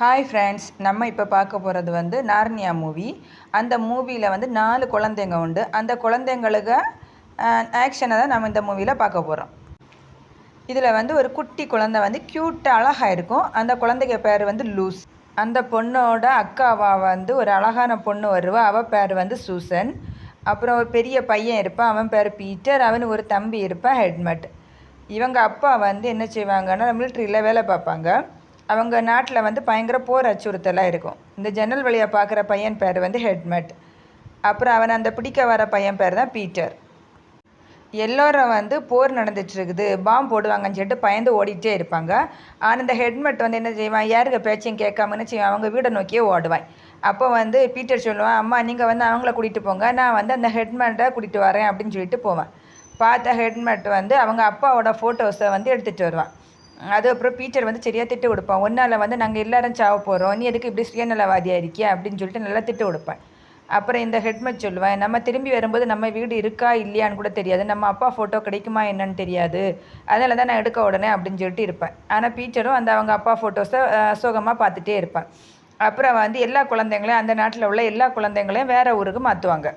Hi friends நம்ம இப்போ பார்க்க போகிறது வந்து நார்னியா மூவி அந்த மூவியில் வந்து நாலு குழந்தைங்க உண்டு. அந்த குழந்தைங்களுக்கு ஆக்ஷனை தான் நம்ம இந்த மூவியில் பார்க்க போகிறோம் இதில் வந்து ஒரு குட்டி குழந்தை வந்து க்யூட்டாக அழகாக இருக்கும். அந்த குழந்தைங்க பேர் வந்து லூஸ். அந்த பொண்ணோட அக்காவா வந்து ஒரு அழகான பொண்ணு வருவா. அவள் பேர் வந்து சூசன். அப்புறம் ஒரு பெரிய பையன் இருப்பான் அவன் பேர் பீட்டர். அவனு ஒரு தம்பி இருப்பான் ஹெட்மட். இவங்க அப்பா வந்து என்ன செய்வாங்கன்னா மிலிட்ரியில் வேலை பார்ப்பாங்க. அவங்க நாட்டில் வந்து பயங்கர போர் அச்சுறுத்தலாக இருக்கும். இந்த ஜன்னல் வழியாக பார்க்குற பையன் பேர் வந்து ஹெட்மெட். அப்புறம் அவன் அந்த பிடிக்க வர பையன் பேர் தான் பீட்டர். எல்லோரும் வந்து போர் நடந்துட்டுருக்குது இருக்குது போடுவாங்கன்னு சொல்லிட்டு பயந்து ஓடிட்டே இருப்பாங்க. ஆனால் இந்த ஹெட்மெட் வந்து என்ன செய்வான்? யாருங்க பேச்சையும் கேட்காமன்னு செய்வான்? அவங்க வீடை நோக்கியே ஓடுவான். அப்போ வந்து பீட்டர் சொல்லுவான் அம்மா நீங்கள் வந்து அவங்கள கூட்டிகிட்டு போங்க. நான் வந்து அந்த ஹெட்மெட்டை கூட்டிகிட்டு வரேன் அப்படின்னு சொல்லிட்டு போவேன். பார்த்த ஹெட்மெட் வந்து அவங்க அப்பாவோட ஃபோட்டோஸை வந்து எடுத்துகிட்டு வருவான். அது அப்புறம் பீச்சர் வந்து சரியாக திட்டு கொடுப்பான். ஒன்றால் வந்து நாங்கள் எல்லாரும் சாவ போகிறோம் நீ எதுக்கு இப்படி சுயநலவாதியாக இருக்கியா? அப்படின்னு சொல்லிட்டு நல்லா திட்டு கொடுப்பேன். அப்புறம் இந்த ஹெட்மெட் சொல்லுவேன் நம்ம திரும்பி வரும்போது நம்ம வீடு இருக்கா இல்லையான்னு கூட தெரியாது. நம்ம அப்பா ஃபோட்டோ கிடைக்குமா என்னன்னு தெரியாது. அதனால தான் நான் எடுக்க உடனே அப்படின்னு சொல்லிட்டு இருப்பேன். ஆனால் பீச்சரும் அந்த அவங்க அப்பா ஃபோட்டோஸை சோகமாக பார்த்துட்டே இருப்பேன். அப்புறம் வந்து எல்லா குழந்தைங்களையும் அந்த நாட்டில் உள்ள எல்லா குழந்தைங்களையும் வேறு ஊருக்கு மாற்றுவாங்க